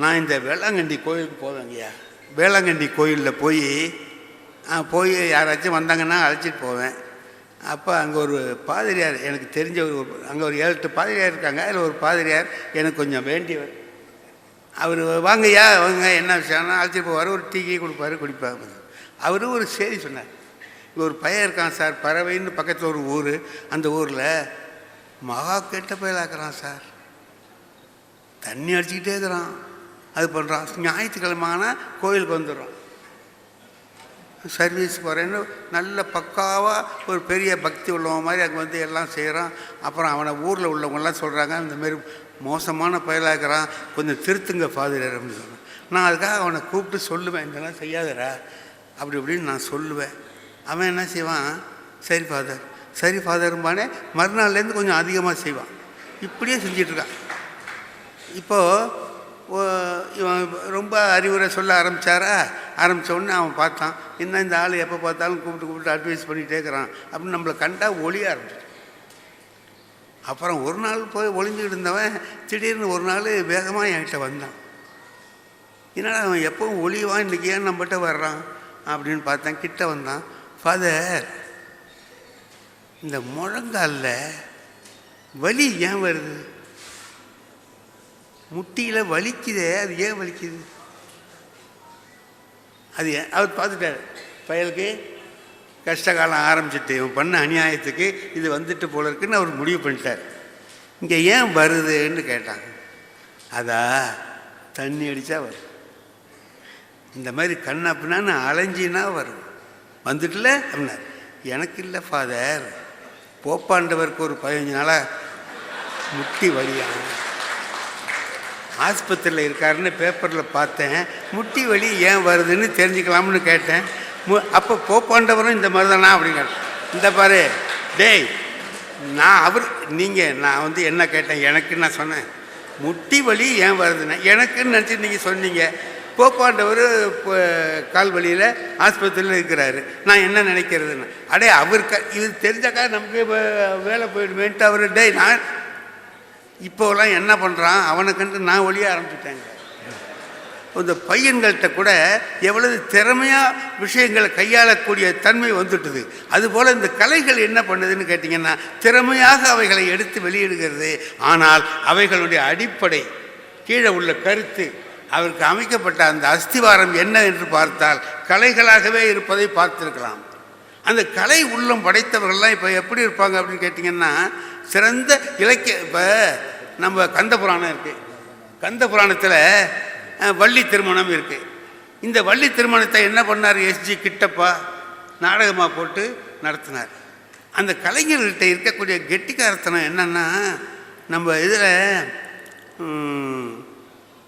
நான் இந்த வேளாங்கண்ணி கோயிலுக்கு போவேங்கய்யா. வேளாங்கண்ணி கோயிலில் போய் போய் யாராச்சும் வந்தாங்கன்னா அழைச்சிட்டு போவேன். அப்போ அங்கே ஒரு பாதிரியார் எனக்கு தெரிஞ்ச ஒரு அங்கே ஒரு ஏழு எட்டு பாதிரியார் இருக்காங்க. அதில் ஒரு பாதிரியார் எனக்கு கொஞ்சம் வேண்டியவர். அவர் வாங்கய்யா வாங்க என்ன விஷயம்னா அழைச்சிட்டு போவார். ஒரு டீ கீ கொடுப்பாரு. குடிப்பாங்க அவரும் ஒரு செய்தி சொன்னார். ஒரு பையன் இருக்கான் சார் பறவைன்னு பக்கத்தில் ஒரு ஊர். அந்த ஊரில் மகா கெட்ட பயலாக்குறான் சார். தண்ணி அடிச்சுக்கிட்டே இருக்கிறான். அது பண்ணுறான் ஞாயிற்றுக்கிழமான கோயிலுக்கு வந்துடுறோம் சர்வீஸ் போகிறேன்னு நல்ல பக்காவாக ஒரு பெரிய பக்தி உள்ளவன் மாதிரி அங்கே வந்து எல்லாம் செய்கிறான் அப்புறம் அவனை ஊரில் உள்ளவங்கெல்லாம் சொல்கிறாங்க இந்தமாரி மோசமான பயலாகிறான் கொஞ்சம் திருத்துங்க ஃபாதர் அப்படின்னு சொல்லுவேன் நான் அதுக்காக அவனை கூப்பிட்டு சொல்லுவேன் இதெல்லாம் செய்யாதரா அப்படி இப்படின்னு நான் சொல்லுவேன். அவன் என்ன செய்வான்? சரி ஃபாதர். சரி ஃபாதரும்பானே மறுநாள்லேருந்து கொஞ்சம் அதிகமாக செய்வான். இப்படியே செஞ்சிட்ருக்கான் இப்போது இவன் ரொம்ப அறிவுரை சொல்ல ஆரம்பித்தாரா ஆரம்பித்தோடனே அவன் பார்த்தான். என்ன இந்த ஆள் எப்போ பார்த்தாலும் கூப்பிட்டு கூப்பிட்டு அட்வைஸ் பண்ணிகிட்டே இருக்கிறான். அப்படின்னு நம்மளை கண்டா ஒளிய ஆரம்பிச்சு அப்புறம் ஒரு நாள் போய் ஒளிஞ்சுக்கிட்டு இருந்தவன் திடீர்னு ஒரு நாள் வேகமாக என்கிட்ட வந்தான். என்னடா அவன் எப்பவும் ஒளிவான் இன்றைக்கி ஏன் நம்மகிட்ட வர்றான் அப்படின்னு பார்த்தேன். கிட்ட வந்தான். ஃபாதர் இந்த முழங்காலில் வலி ஏன் வருது? முட்டியில் வலிக்குதே அது ஏன் வலிக்குது? அது ஏன்? அவர் பார்த்துட்டார். பயலுக்கு கஷ்டகாலம் ஆரம்பிச்சுட்டு இவன் பண்ண அநியாயத்துக்கு இது வந்துட்டு போல இருக்குன்னு அவர் முடிவு பண்ணிட்டார். இங்கே ஏன் வருதுன்னு கேட்டாங்க. அதா தண்ணி அடித்தா வரும். இந்த மாதிரி கண்ணா பின்னான்னு அலைஞ்சினா வரும். வந்துட்டுல? அப்படின்னார் எனக்கு இல்லை ஃபாதர். போப்பாண்டவருக்கு ஒரு பதினஞ்சு நாளாக முட்டி வலியான் ஆஸ்பத்திரியில் இருக்காருன்னு பேப்பரில் பார்த்தேன். முட்டி வலி ஏன் வருதுன்னு தெரிஞ்சுக்கலாம்னு கேட்டேன். மு அப்போ போப்பாண்டவரும் இந்த மாதிரி தானா அப்படிங்க இந்த பாரு டேய் நான் அவர் நீங்கள் நான் வந்து என்ன கேட்டேன்? எனக்கு நான் சொன்னேன். முட்டி வலி ஏன் வருதுன்னு. எனக்குன்னு நினச்சி நீங்கள் சொன்னீங்க. போப்பாண்டவர் இப்போ கால் வலியில் ஆஸ்பத்திரியில் இருக்கிறாரு. நான் என்ன நினைக்கிறதுன்னு. அடே அவர் க இது தெரிஞ்சாக்கா நமக்கு வேலை போயிடுமேன்ட்டு அவர் டேய் நான் இப்போலாம் என்ன பண்ணுறான் அவனை நான் ஒழிய ஆரம்பிச்சிட்டேங்க இந்த பையன்கள்கிட்ட கூட எவ்வளவு திறமையாக விஷயங்களை கையாளக்கூடிய தன்மை வந்துட்டுது. அதுபோல் இந்த கலைகள் என்ன பண்ணுதுன்னு கேட்டிங்கன்னா திறமையாக அவைகளை எடுத்து வெளியிடுகிறது. ஆனால் அவைகளுடைய அடிப்படை கீழே உள்ள கருத்து அவருக்கு அமைக்கப்பட்ட அந்த அஸ்திவாரம் என்ன என்று பார்த்தால் கலைகளாகவே இருப்பதை பார்த்துருக்கலாம். அந்த கலை உள்ளம் படைத்தவர்கள்லாம் இப்போ எப்படி இருப்பாங்க அப்படின்னு கேட்டிங்கன்னா சிறந்த இலக்கிய இப்போ நம்ம கந்த புராணம் இருக்குது கந்த புராணத்தில் வள்ளி திருமணம் இருக்குது இந்த வள்ளி திருமணத்தை என்ன பண்ணார் எஸ்ஜி கிட்டப்பா? நாடகமாக போட்டு நடத்தினார். அந்த கலைஞர்கிட்ட இருக்கக்கூடிய கெட்டிக்காரத்தனம் என்னென்னா நம்ம இதில்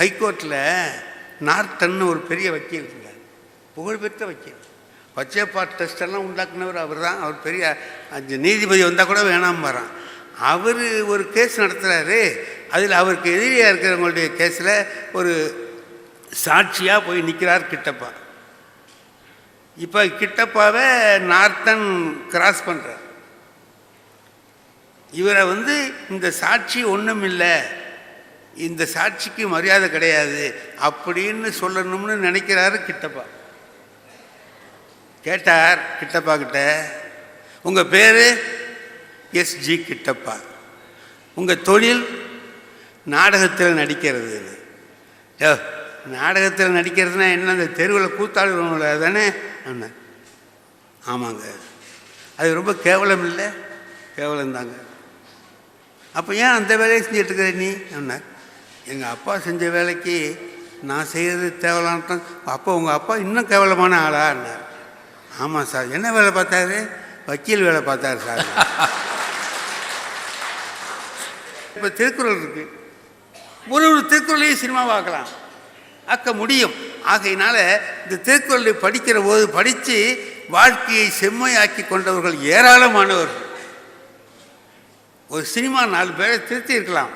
ஹைகோர்ட்டில் நார்த்தன்னு ஒரு பெரிய வக்கீல் இருந்தார். புகழ்பெற்ற வக்கீல். பச்சைப்பா டெஸ்ட் எல்லாம் உண்டாக்குனவர் அவர் தான் அவர் பெரிய அஞ்சு நீதிபதி வந்தால் கூட வேணாம் வரான் அவர் ஒரு கேஸ் நடத்துகிறாரு அதில் அவருக்கு எதிரியாக இருக்கிறவங்களுடைய கேஸில் ஒரு சாட்சியாக போய் நிற்கிறார் கிட்டப்பா. இப்போ கிட்டப்பாவை நார்த்தன் கிராஸ் பண்ணுறார் இவரை வந்து இந்த சாட்சி ஒன்றும் இல்லை. இந்த சாட்சிக்கு மரியாதை கிடையாது. அப்படின்னு சொல்லணும்னு நினைக்கிறாரு கிட்டப்பா. கேட்டார் கிட்டப்பா கிட்ட உங்கள் பேர்? எஸ்ஜி கிட்டப்பா. உங்கள் தொழில் நாடகத்தில் நடிக்கிறது யோ நாடகத்தில் நடிக்கிறதுனா என்ன அந்த தெருவில் கூத்தாடுறவங்கள தானே? அண்ணன் ஆமாங்க. அது ரொம்ப கேவலம் இல்லை? கேவலம்தாங்க. அப்போ ஏன் அந்த வேலையை செஞ்சுட்டு இருக்கிற நீ? அண்ணன் எங்கள் அப்பா செஞ்ச வேலைக்கு நான் செய்கிறது தேவலான்ட்டான் அப்போ உங்கள் அப்பா இன்னும் கேவலமான ஆளா? அண்ணார் ஆமாம் சார். என்ன வேலை பார்த்தாரு? வக்கீல் வேலை பார்த்தாரு சார். இப்போ திருக்குறள் இருக்கு. ஒரு ஒரு திருக்குறளையும் சினிமாவாக்கலாம் ஆக்க முடியும். ஆகையினால இந்த திருக்குறளை படிக்கிற போது படித்து வாழ்க்கையை செம்மையாக்கி கொண்டவர்கள் ஏராளமானவர்கள் ஒரு சினிமா நாலு பேரை திருத்தி இருக்கலாம்.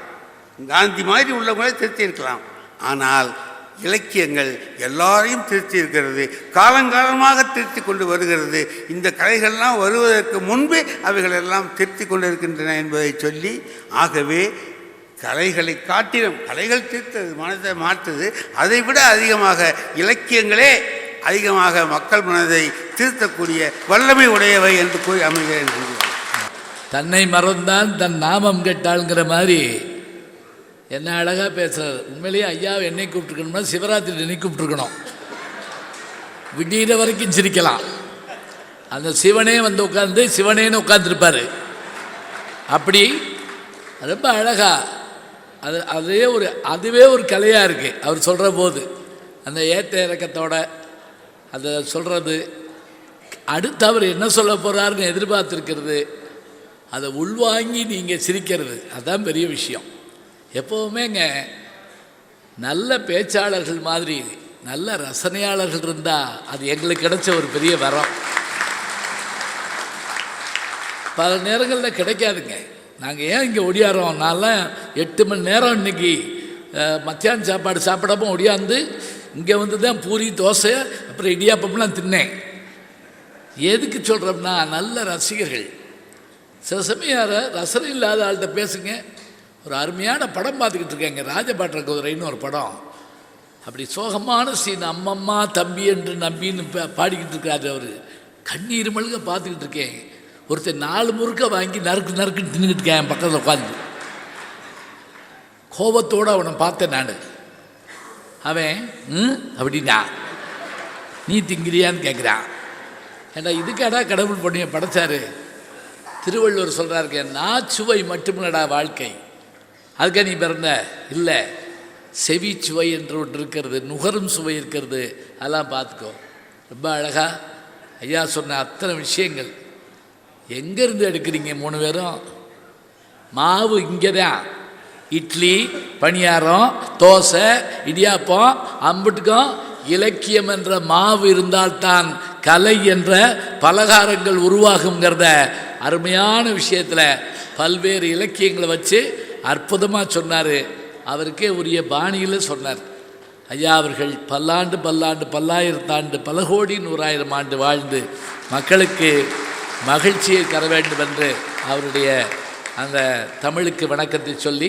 காந்தி மாதிரி உள்ளவங்களே திருத்தி இருக்கலாம். ஆனால் இலக்கியங்கள் எல்லாரையும் திருத்தி இருக்கிறது காலங்காலமாக திருத்தி கொண்டு வருகிறது. இந்த கலைகள்லாம் வருவதற்கு முன்பே அவைகள் எல்லாம் திருத்தி கொண்டு இருக்கின்றன என்பதை சொல்லி ஆகவே கலைகளை காட்டிலும் கலைகள் தீர்த்தது மனதை மாற்றுது அதை விட அதிகமாக இலக்கியங்களே அதிகமாக மக்கள் மனதை திருத்தக்கூடிய வல்லமை உடையவை என்று கூறி அமைகிறேன். தன்னை மறந்தான் தன் நாமம் கெட்டாள்ங்கிற மாதிரி என்ன அழகாக பேசுறாரு. உண்மையிலேயே ஐயாவை என்னை கூப்பிட்டுருக்கணும்னா சிவராத்திரி என்னை கூப்பிட்டுருக்கணும். விடியிற வரைக்கும் சிரிக்கலாம். அந்த சிவனே வந்து உட்காந்து சிவனேன்னு உட்காந்துருப்பார் அப்படி ரொம்ப அழகா. அது அதே ஒரு அதுவே ஒரு கலையாக இருக்குது அவர் சொல்கிற போது. அந்த ஏற்ற இறக்கத்தோட அதை சொல்கிறது அடுத்து அவர் என்ன சொல்ல போகிறாருன்னு எதிர்பார்த்துருக்கிறது. அதை உள்வாங்கி நீங்கள் சிரிக்கிறது. அதுதான் பெரிய விஷயம். எப்போவுமேங்க நல்ல பேச்சாளர்கள் மாதிரி நல்ல ரசனையாளர்கள் இருந்தால் அது எங்களுக்கு கிடைச்ச ஒரு பெரிய வரம். பல நேரங்களில் கிடைக்காதுங்க. நாங்கள் ஏன் இங்கே ஒடியாரோம் நான்லாம் எட்டு மணி நேரம் இன்றைக்கி மத்தியானம் சாப்பாடு சாப்பிடாம ஒடியாந்து இங்கே வந்து தான் பூரி தோசை அப்புறம் இடியாப்பம்லாம் தின்னேன். எதுக்கு சொல்கிறோம்னா நல்ல ரசிகர்கள். சில சமயம் ரசனை இல்லாத ஆள்கிட்ட பேசுங்க. ஒரு அருமையான படம் பார்த்துக்கிட்டு இருக்கேங்க ராஜபாட்ற குதிரைன்னு ஒரு படம். அப்படி சோகமான சீன் அம்மம்மா தம்பி என்று நம்பின்னு பா- பாடிக்கிட்டு இருக்காரு அவர். கண்ணீர் மழுக பார்த்துக்கிட்டு இருக்கேன். ஒருத்தர் நாலு முறுக்க வாங்கி நறுக்கு நறுக்குன்னு தின்னுக்கிட்டு இருக்கேன் என் பக்கத்தில் உட்காந்து கோபத்தோடு அவனை பார்த்தேன் நான். அவன் ம்? அப்படின்னா நீ திங்கிறியான்னு கேட்குறான் ஏண்டா இதுக்காடா கடவுள் பொண்ணிய படைச்சாரு? திருவள்ளுவர் சொல்கிறாருக்கேன் நான் சுவை மட்டுமில்லடா வாழ்க்கை. அதுக்காக நீ பிறந்த? இல்லை. செவி சுவை என்று ஒன்று இருக்கிறது நுகரும் சுவை இருக்கிறது. அதெல்லாம் பார்த்துக்கோ. ரொம்ப அழகா ஐயா சொன்ன அத்தனை விஷயங்கள். எங்கேருந்து எடுக்கிறீங்க மூணு பேரும்? மாவு இங்கே தான் இட்லி பணியாரம் தோசை இடியாப்பம் அம்பிட்டுக்கும். இலக்கியம் என்ற மாவு இருந்தால்தான் கலை என்ற பலகாரங்கள் உருவாகுங்கிறத அருமையான விஷயத்தில் பல்வேறு இலக்கியங்களை வச்சு அற்புதமாக சொன்னார். அவருக்கே உரிய பாணியில் சொன்னார். ஐயா அவர்கள் பல்லாண்டு பல்லாண்டு பல்லாயிரத்தாண்டு பல கோடி நூறாயிரம் ஆண்டு வாழ்ந்து மக்களுக்கு மகிழ்ச்சியை தர வேண்டும் என்று அவருடைய அந்த தமிழுக்கு வணக்கத்தை சொல்லி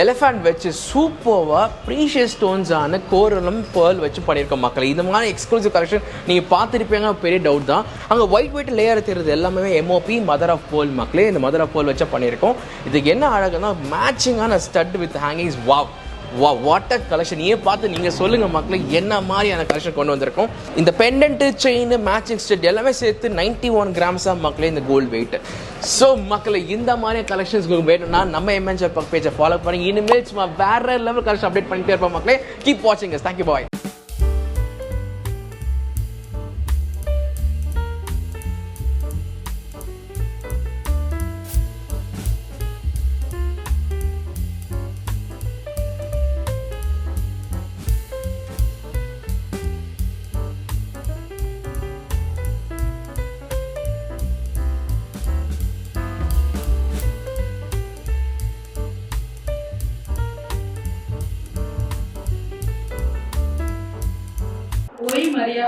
எலிஃபண்ட் வச்சு சூப்பர்வாக ப்ரீஷியஸ் ஸ்டோன்ஸான கோரலும் பேர்ல் வச்சு பண்ணியிருக்கோம் மக்கள். இந்த மாதிரி எக்ஸ்க்ளூசிவ் கலெக்ஷன் நீங்கள் பார்த்துருப்பீங்க பெரிய டவுட் தான். அங்கே ஒயிட் ஒயிட் லேயர் தெரியுது எல்லாமே எம்ஓபி மதர் ஆஃப் போல் மக்களே. இந்த மதர் ஆஃப் போல் வச்சு பண்ணியிருக்கோம். இதுக்கு என்ன அழகுனா மேட்சிங்கான ஸ்டட் வித் ஹேங்கிங்ஸ் வாவ் வா வாட்டர் கலெக்ஷன் ஏன் பார்த்து நீங்கள் சொல்லுங்க மக்களை என்ன மாதிரியான கலெக்ஷன் கொண்டு வந்திருக்கோம்? இந்த பெண்டன்ட் செயின் மேட்சிங் ஸ்டெட் எல்லாமே சேர்த்து 91 ஒன் கிராம்ஸாக மக்களே இந்த கோல்டு வெயிட் ஸோ மக்களை இந்த மாதிரி கலெக்ஷன்ஸ் வேணும்னா நம்ம எம்என்ஜர் பக் பேஜை ஃபாலோ பண்ணி இனிமேல் சும்மா வேற லெவல் கலெக்ஷன் அப்டேட் பண்ணிட்டே இருப்போம் மக்களே. கீப் வாட்சிங் தேங்க்யூ பாய்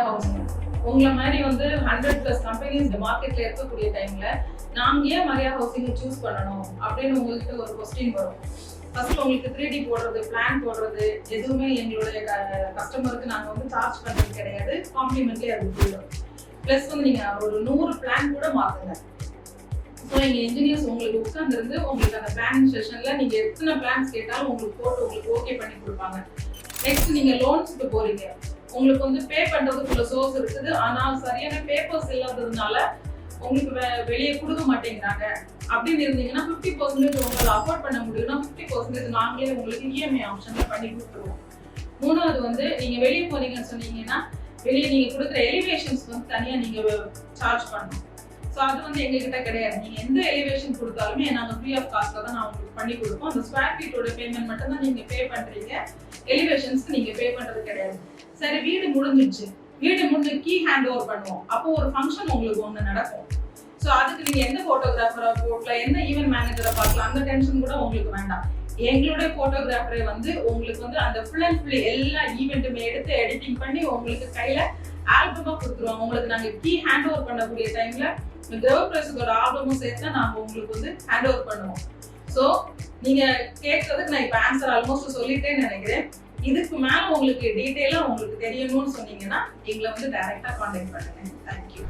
ஹவுசிங் உங்களை மாதிரி வந்து ஹண்ட்ரட் ப்ளஸ் கம்பெனிஸ் இந்த மார்க்கெட்ல இருக்கக்கூடிய டைம்ல நாம் ஏன் மரியா ஹவுசிங் சூஸ் பண்ணணும் அப்படின்னு உங்ககிட்ட ஒரு கொஸ்டின் வரும். ஃபர்ஸ்ட் உங்களுக்கு த்ரீ டி போடுறது பிளான் போடுறது எதுவுமே எங்களுடைய கஸ்டமருக்கு நாங்க வந்து சார்ஜ் பண்றது கிடையாது. காம்ப்ளிமெண்ட்லி அது போயிடும். ப்ளஸ் வந்து நீங்க ஒரு நூறு பிளான் கூட மாத்துங்க. ஸோ எங்க இன்ஜினியர்ஸ் உங்களுக்கு உட்காந்துருந்து உங்களுக்கு அந்த பிளான் செஷன்ல நீங்க எத்தனை பிளான்ஸ் கேட்டாலும் உங்களுக்கு போட்டு உங்களுக்கு ஓகே பண்ணி கொடுப்பாங்க. நெக்ஸ்ட் நீங்க லோன்ஸ்க்கு போறீங்க. உங்களுக்கு வந்து பே பண்றதுக்குள்ள சோர்ஸ் இருக்குது. ஆனால் சரியான பேப்பர்ஸ் இல்லாததுனால உங்களுக்கு வெ- வெளியே கொடுக்க மாட்டேங்கிறாங்க. அப்படின்னு இருந்தீங்கன்னா ஃபிஃப்டி பர்சன்டேஜ் உங்களால் அஃபோர்ட் பண்ண முடியும்னா ஃபிஃப்டி பர்சன்டேஜ் நாங்களே உங்களுக்கு இஎம்ஐ ஆப்ஷன்ல பண்ணி கொடுத்துருவோம். மூணாவது வந்து நீங்க வெளியே போறீங்கன்னு சொன்னீங்கன்னா வெளியே நீங்க கொடுக்குற எலிவேஷன்ஸ் வந்து தனியா நீங்க சார்ஜ் பண்ணணும். ஸோ அது வந்து எங்ககிட்ட கிடையாது. நீங்க எந்த எலிவேஷன் கொடுத்தாலுமே நாங்கள் ஃப்ரீ ஆஃப் காஸ்ட்ல தான் நான் உங்களுக்கு பண்ணி கொடுப்போம். அந்த ஸ்கொயர் ஃபீட்டோட பேமெண்ட் மட்டும் தான் நீங்க பே பண்றீங்க. எலிவேஷன்ஸ்க்கு நீங்க பே பண்றது கிடையாது. சரி வீடு முடிஞ்சிடுச்சு. வீடு முடிஞ்சு கீ ஹேண்ட் ஓவர் பண்ணுவோம். அப்போ ஒரு ஃபங்க்ஷன் உங்களுக்கு ஒன்று நடக்கும். ஸோ அதுக்கு நீங்க எந்த போட்டோகிராஃபரை போட்டலாம் எந்த ஈவென்ட் மேனேஜரை பார்க்கலாம்? அந்த டென்ஷன் கூட உங்களுக்கு வேண்டாம். எங்களுடைய போட்டோகிராஃபரை வந்து உங்களுக்கு வந்து அந்த ஃபுல் அண்ட் ஃபுல் எல்லா ஈவெண்ட்டுமே எடுத்து எடிட்டிங் பண்ணி உங்களுக்கு கையில ஆல்பமா கொடுத்துருவோம் உங்களுக்கு நாங்க கீ ஹேண்ட் ஓவர் பண்ணக்கூடிய டைம்ல கிரவப்பிரசத்தோட ஆல்பமும் சேர்த்து தான் நாங்க உங்களுக்கு வந்து ஹேண்ட் ஓவர் பண்ணுவோம். ஸோ நீங்க கேட்கறதுக்கு நான் இப்போ ஆன்சர் ஆல்மோஸ்ட் சொல்லிட்டேன்னு நினைக்கிறேன். இதுக்கு மேல உங்களுக்கு டீட்டெயிலாக உங்களுக்கு தெரியணும்னு சொன்னீங்கன்னா எங்களை வந்து டைரக்டா காண்டாக்ட் பண்ணுங்க. தேங்க்யூ